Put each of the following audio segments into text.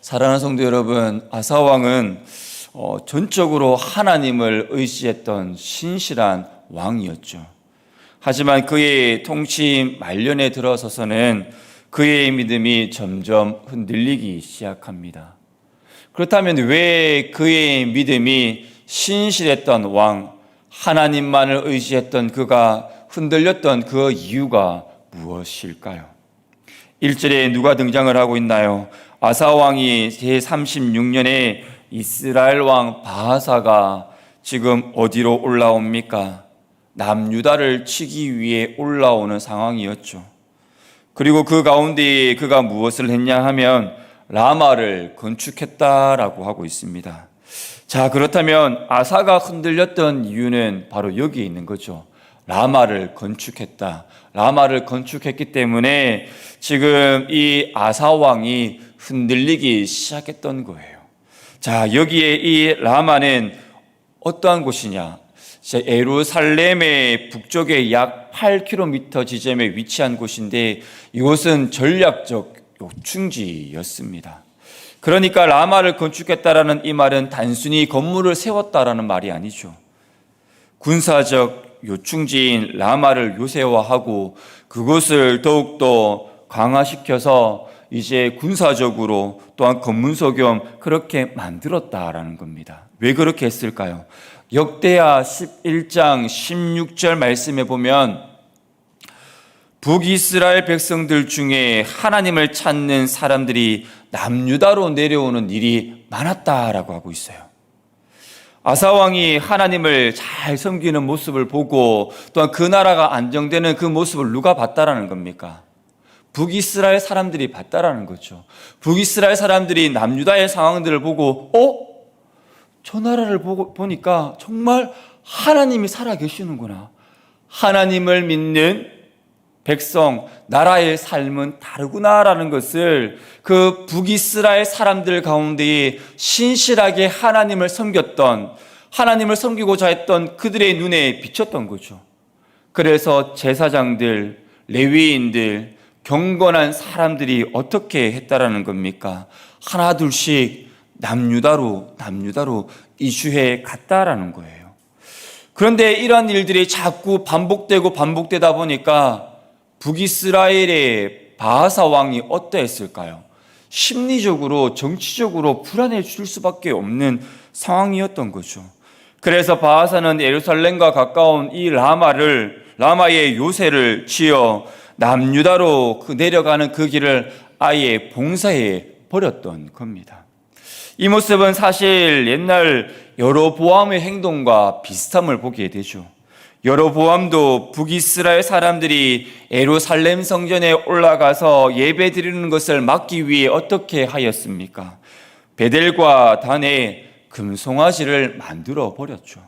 사랑하는 성도 여러분, 아사 왕은 어, 전적으로 하나님을 의지했던 신실한 왕이었죠. 하지만 그의 통치 말년에 들어서서는 그의 믿음이 점점 흔들리기 시작합니다. 그렇다면 왜 그의 믿음이 신실했던 왕, 하나님만을 의지했던 그가 흔들렸던 그 이유가 무엇일까요? 1절에 누가 등장을 하고 있나요? 아사 왕이 제 36년에 이스라엘 왕 바하사가 지금 어디로 올라옵니까? 남유다를 치기 위해 올라오는 상황이었죠. 그리고 그 가운데 그가 무엇을 했냐 하면 라마를 건축했다라고 하고 있습니다. 자, 그렇다면 아사가 흔들렸던 이유는 바로 여기에 있는 거죠. 라마를 건축했다. 라마를 건축했기 때문에 지금 이 아사 왕이 흔들리기 시작했던 거예요. 자, 여기에 이 라마는 어떠한 곳이냐? 에루살렘의 북쪽에 약 8km 지점에 위치한 곳인데 이곳은 전략적 요충지였습니다. 그러니까 라마를 건축했다라는 이 말은 단순히 건물을 세웠다라는 말이 아니죠. 군사적 요충지인 라마를 요새화하고 그곳을 더욱더 강화시켜서 이제 군사적으로 또한 검문소 겸 그렇게 만들었다라는 겁니다. 왜 그렇게 했을까요? 역대하 11장 16절 말씀에 보면 북이스라엘 백성들 중에 하나님을 찾는 사람들이 남유다로 내려오는 일이 많았다라고 하고 있어요. 아사왕이 하나님을 잘 섬기는 모습을 보고 또한 그 나라가 안정되는 그 모습을 누가 봤다라는 겁니까? 북이스라엘 사람들이 봤다라는 거죠. 북이스라엘 사람들이 남유다의 상황들을 보고, 어? 저 나라를 보고, 보니까 정말 하나님이 살아 계시는구나. 하나님을 믿는 백성, 나라의 삶은 다르구나라는 것을 그 북이스라엘 사람들 가운데에 신실하게 하나님을 섬겼던, 하나님을 섬기고자 했던 그들의 눈에 비쳤던 거죠. 그래서 제사장들, 레위인들, 경건한 사람들이 어떻게 했다라는 겁니까? 하나 둘씩 남유다로 남유다로 이주해 갔다라는 거예요. 그런데 이러한 일들이 자꾸 반복되고 반복되다 보니까 북이스라엘의 바하사 왕이 어떠했을까요? 심리적으로 정치적으로 불안해질 수밖에 없는 상황이었던 거죠. 그래서 바하사는 예루살렘과 가까운 이 라마를 라마의 요새를 지어 남유다로 그 내려가는 그 길을 아예 봉사해 버렸던 겁니다. 이 모습은 사실 옛날 여로보암의 행동과 비슷함을 보게 되죠. 여로보암도 북이스라엘 사람들이 에루살렘 성전에 올라가서 예배 드리는 것을 막기 위해 어떻게 하였습니까? 베델과 단에 금송아지를 만들어 버렸죠.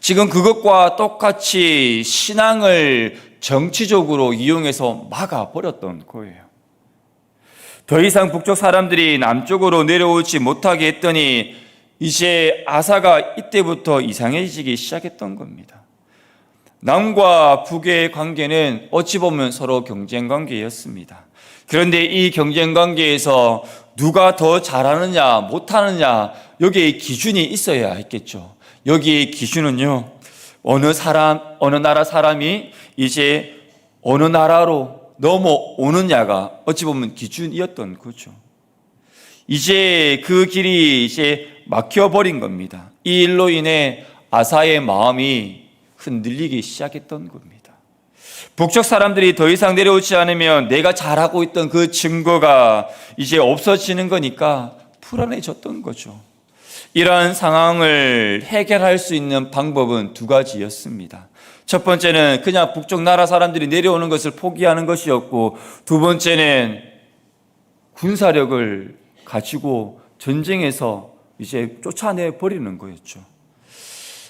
지금 그것과 똑같이 신앙을 정치적으로 이용해서 막아버렸던 거예요. 더 이상 북쪽 사람들이 남쪽으로 내려오지 못하게 했더니 이제 아사가 이때부터 이상해지기 시작했던 겁니다. 남과 북의 관계는 어찌 보면 서로 경쟁 관계였습니다. 그런데 이 경쟁 관계에서 누가 더 잘하느냐, 못하느냐, 여기에 기준이 있어야 했겠죠. 여기에 기준은요, 어느 사람, 어느 나라 사람이 이제 어느 나라로 넘어오느냐가 어찌 보면 기준이었던 거죠. 이제 그 길이 이제 막혀버린 겁니다. 이 일로 인해 아사의 마음이 흔들리기 시작했던 겁니다. 북쪽 사람들이 더 이상 내려오지 않으면 내가 잘하고 있던 그 증거가 이제 없어지는 거니까 불안해졌던 거죠. 이러한 상황을 해결할 수 있는 방법은 두 가지였습니다. 첫 번째는 그냥 북쪽 나라 사람들이 내려오는 것을 포기하는 것이었고, 두 번째는 군사력을 가지고 전쟁에서 이제 쫓아내 버리는 거였죠.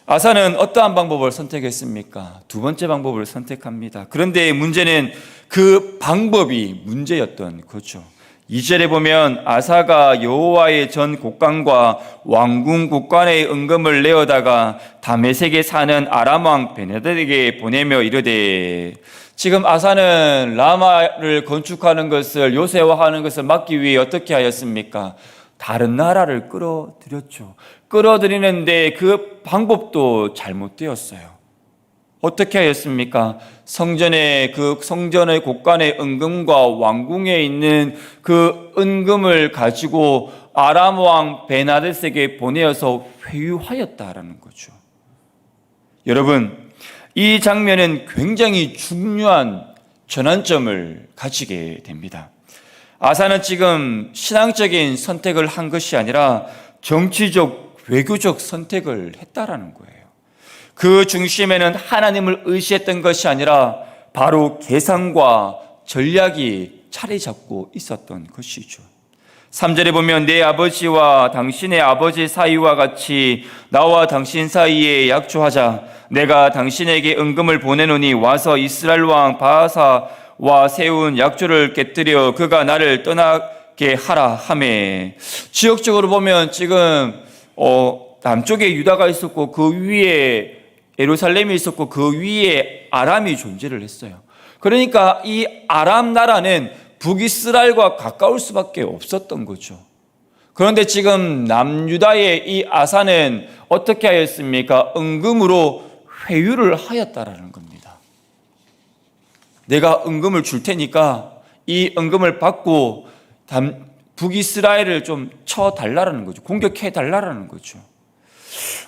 아사는 어떠한 방법을 선택했습니까? 두 번째 방법을 선택합니다. 그런데 문제는 그 방법이 문제였던 거죠. 2절에 보면 아사가 여호와의 전 국관과 왕궁 국관의 은금을 내어다가 다메섹에 사는 아람 왕 베네덱에게 보내며 이르되 지금 아사는 라마를 건축하는 것을 요새화하는 것을 막기 위해 어떻게 하였습니까? 다른 나라를 끌어들였죠. 끌어들이는데 그 방법도 잘못되었어요. 어떻게 하였습니까? 성전의 그 성전의 곳간의 은금과 왕궁에 있는 그 은금을 가지고 아람 왕 베나데스에게 보내어서 회유하였다라는 거죠. 여러분, 이 장면은 굉장히 중요한 전환점을 가지게 됩니다. 아사는 지금 신앙적인 선택을 한 것이 아니라 정치적, 외교적 선택을 했다라는 거예요. 그 중심에는 하나님을 의시했던 것이 아니라 바로 계산과 전략이 자리 잡고 있었던 것이죠. 3절에 보면 내 아버지와 당신의 아버지 사이와 같이 나와 당신 사이에 약조하자 내가 당신에게 은금을 보내노니 와서 이스라엘 왕 바하사와 세운 약조를 깨뜨려 그가 나를 떠나게 하라 하매 지역적으로 보면 지금 어 남쪽에 유다가 있었고 그 위에 예루살렘이 있었고 그 위에 아람이 존재를 했어요. 그러니까 이 아람 나라는 북이스라엘과 가까울 수밖에 없었던 거죠. 그런데 지금 남유다의 이 아사는 어떻게 하였습니까? 은금으로 회유를 하였다라는 겁니다. 내가 은금을 줄 테니까 이 은금을 받고 북이스라엘을 좀 쳐달라는 거죠. 공격해 달라는 거죠.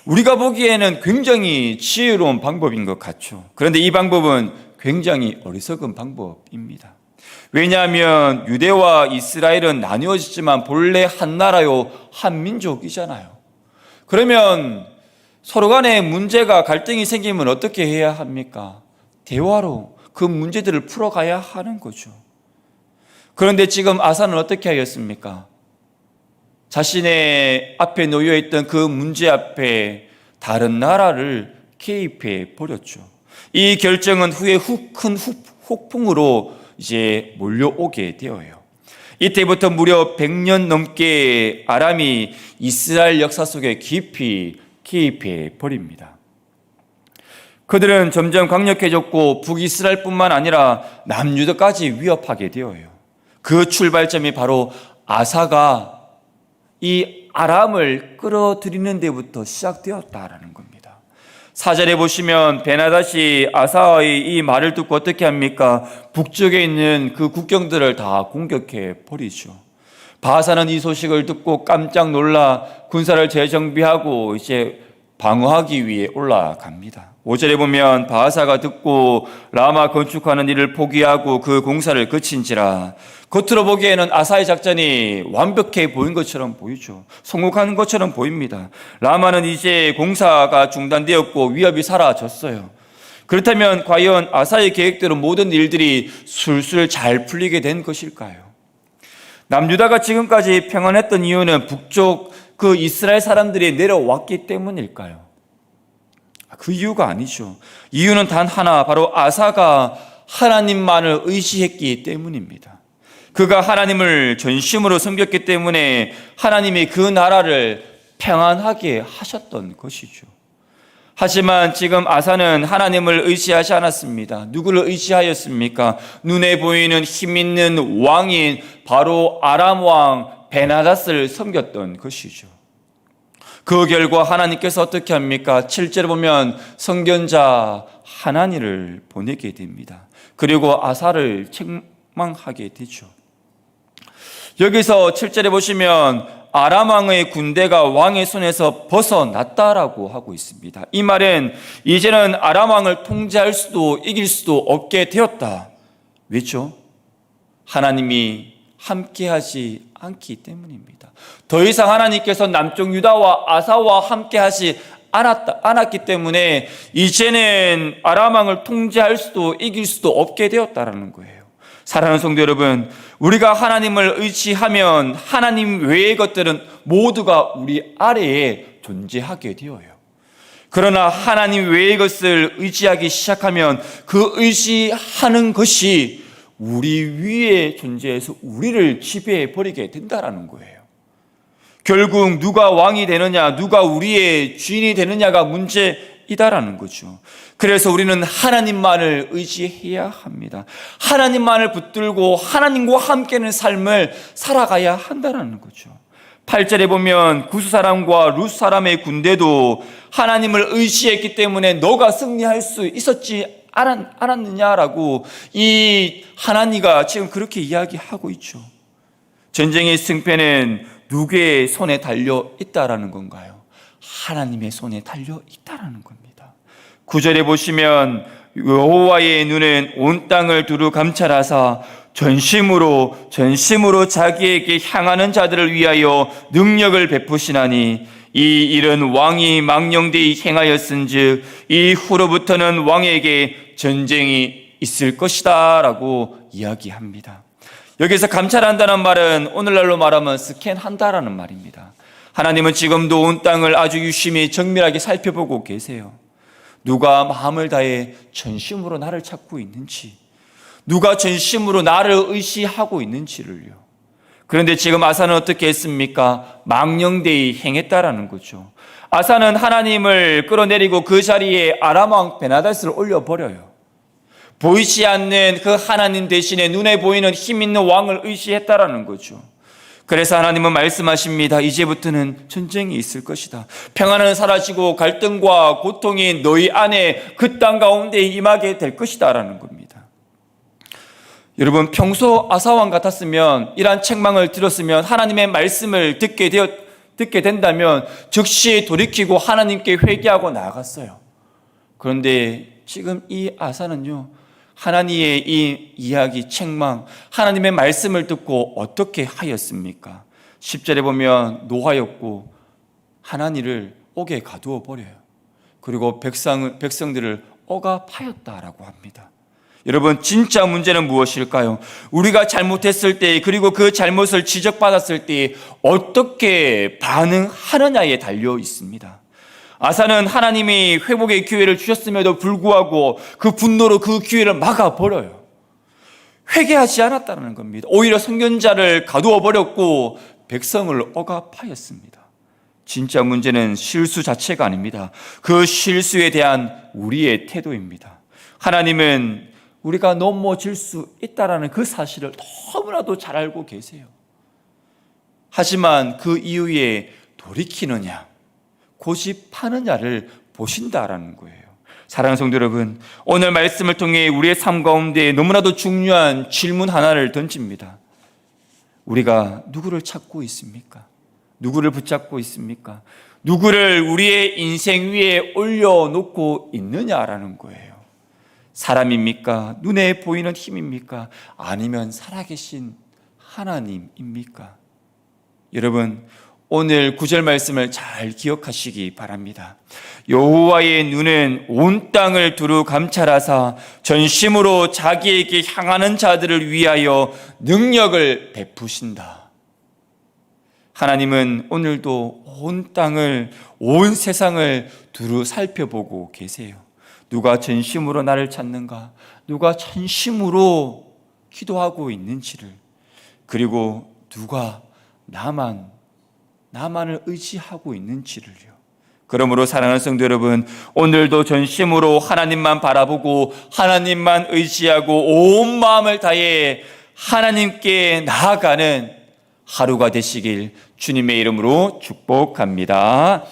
우리가 보기에는 굉장히 지혜로운 방법인 것 같죠. 그런데 이 방법은 굉장히 어리석은 방법입니다. 왜냐하면 유대와 이스라엘은 나뉘어졌지만 본래 한 나라요, 한 민족이잖아요. 그러면 서로 간에 문제가 갈등이 생기면 어떻게 해야 합니까? 대화로 그 문제들을 풀어가야 하는 거죠. 그런데 지금 아사는 어떻게 하였습니까? 자신의 앞에 놓여 있던 그 문제 앞에 다른 나라를 개입해 버렸죠. 이 결정은 후에 큰 폭풍으로 이제 몰려오게 되어요. 이때부터 무려 100년 넘게 아람이 이스라엘 역사 속에 깊이 개입해 버립니다. 그들은 점점 강력해졌고 북이스라엘뿐만 아니라 남유다까지 위협하게 되어요. 그 출발점이 바로 아사가 이 아람을 끌어들이는 데부터 시작되었다라는 겁니다. 사절에 보시면 베나다시 아사의 이 말을 듣고 어떻게 합니까? 북쪽에 있는 그 국경들을 다 공격해 버리죠. 바사는 이 소식을 듣고 깜짝 놀라 군사를 재정비하고 이제 방어하기 위해 올라갑니다. 5절에 보면 바하사가 듣고 라마 건축하는 일을 포기하고 그 공사를 그친지라 겉으로 보기에는 아사의 작전이 완벽해 보인 것처럼 보이죠. 성공한 것처럼 보입니다. 라마는 이제 공사가 중단되었고 위협이 사라졌어요. 그렇다면 과연 아사의 계획대로 모든 일들이 술술 잘 풀리게 된 것일까요? 남유다가 지금까지 평안했던 이유는 북쪽 그 이스라엘 사람들이 내려왔기 때문일까요? 그 이유가 아니죠. 이유는 단 하나, 바로 아사가 하나님만을 의지했기 때문입니다. 그가 하나님을 전심으로 섬겼기 때문에 하나님이 그 나라를 평안하게 하셨던 것이죠. 하지만 지금 아사는 하나님을 의지하지 않았습니다. 누구를 의지하였습니까? 눈에 보이는 힘 있는 왕인 바로 아람 왕 베나다스를 섬겼던 것이죠. 그 결과 하나님께서 어떻게 합니까? 7절에 보면 성견자 하나니를 보내게 됩니다. 그리고 아사를 책망하게 되죠. 여기서 7절에 보시면 아람 왕의 군대가 왕의 손에서 벗어났다라고 하고 있습니다. 이 말은 이제는 아람 왕을 통제할 수도 이길 수도 없게 되었다. 왜죠? 하나님이 함께하지 않기 때문입니다. 더 이상 하나님께서 남쪽 유다와 아사와 함께하지 않았다, 않았기 때문에 이제는 아람왕을 통제할 수도 이길 수도 없게 되었다라는 거예요. 사랑하는 성도 여러분, 우리가 하나님을 의지하면 하나님 외의 것들은 모두가 우리 아래에 존재하게 되어요. 그러나 하나님 외의 것을 의지하기 시작하면 그 의지하는 것이 우리 위에 존재해서 우리를 지배해 버리게 된다라는 거예요. 결국 누가 왕이 되느냐, 누가 우리의 주인이 되느냐가 문제이다라는 거죠. 그래서 우리는 하나님만을 의지해야 합니다. 하나님만을 붙들고 하나님과 함께하는 삶을 살아가야 한다라는 거죠. 8절에 보면 구수 사람과 룻 사람의 군대도 하나님을 의지했기 때문에 너가 승리할 수 있었지 않았, 않았느냐라고 이 하나니가 지금 그렇게 이야기하고 있죠. 전쟁의 승패는 누구의 손에 달려 있다라는 건가요? 하나님의 손에 달려 있다라는 겁니다. 구절에 보시면 여호와의 눈은 온 땅을 두루 감찰하사 전심으로 전심으로 자기에게 향하는 자들을 위하여 능력을 베푸시나니 이 일은 왕이 망령되이 행하였은즉 이 후로부터는 왕에게 전쟁이 있을 것이다라고 이야기합니다. 여기서 감찰한다는 말은 오늘날로 말하면 스캔한다라는 말입니다. 하나님은 지금도 온 땅을 아주 유심히 정밀하게 살펴보고 계세요. 누가 마음을 다해 전심으로 나를 찾고 있는지, 누가 전심으로 나를 의시하고 있는지를요. 그런데 지금 아사는 어떻게 했습니까? 망령되이 행했다라는 거죠. 아사는 하나님을 끌어내리고 그 자리에 아람왕 베나다스를 올려버려요. 보이지 않는 그 하나님 대신에 눈에 보이는 힘 있는 왕을 의시했다라는 거죠. 그래서 하나님은 말씀하십니다. 이제부터는 전쟁이 있을 것이다. 평안은 사라지고 갈등과 고통이 너희 안에 그 땅 가운데 임하게 될 것이다라는 겁니다. 여러분 평소 아사왕 같았으면 이러한 책망을 들었으면 하나님의 말씀을 듣게 되었 듣게 된다면 즉시 돌이키고 하나님께 회개하고 나아갔어요. 그런데 지금 이 아사는요. 하나님의 이 이야기, 책망, 하나님의 말씀을 듣고 어떻게 하였습니까? 10절에 보면 노하였고 하나님을 옥에 가두어 버려요. 그리고 백성, 백성들을 억압하였다라고 합니다. 여러분, 진짜 문제는 무엇일까요? 우리가 잘못했을 때, 그리고 그 잘못을 지적받았을 때, 어떻게 반응하느냐에 달려 있습니다. 아사는 하나님이 회복의 기회를 주셨음에도 불구하고 그 분노로 그 기회를 막아버려요. 회개하지 않았다는 겁니다. 오히려 선견자를 가두어 버렸고 백성을 억압하였습니다. 진짜 문제는 실수 자체가 아닙니다. 그 실수에 대한 우리의 태도입니다. 하나님은 우리가 넘어질 수 있다라는 그 사실을 너무나도 잘 알고 계세요. 하지만 그 이후에 돌이키느냐, 고집하느냐를 보신다라는 거예요. 사랑하는 성도 여러분, 오늘 말씀을 통해 우리의 삶 가운데 너무나도 중요한 질문 하나를 던집니다. 우리가 누구를 찾고 있습니까? 누구를 붙잡고 있습니까? 누구를 우리의 인생 위에 올려놓고 있느냐라는 거예요. 사람입니까? 눈에 보이는 힘입니까? 아니면 살아계신 하나님입니까? 여러분, 오늘 구절 말씀을 잘 기억하시기 바랍니다. 여호와의 눈은 온 땅을 두루 감찰하사 전심으로 자기에게 향하는 자들을 위하여 능력을 베푸신다. 하나님은 오늘도 온 땅을 온 세상을 두루 살펴보고 계세요. 누가 전심으로 나를 찾는가? 누가 전심으로 기도하고 있는지를 그리고 누가 나만 나만을 의지하고 있는지를요. 그러므로 사랑하는 성도 여러분, 오늘도 전심으로 하나님만 바라보고 하나님만 의지하고 온 마음을 다해 하나님께 나아가는 하루가 되시길 주님의 이름으로 축복합니다.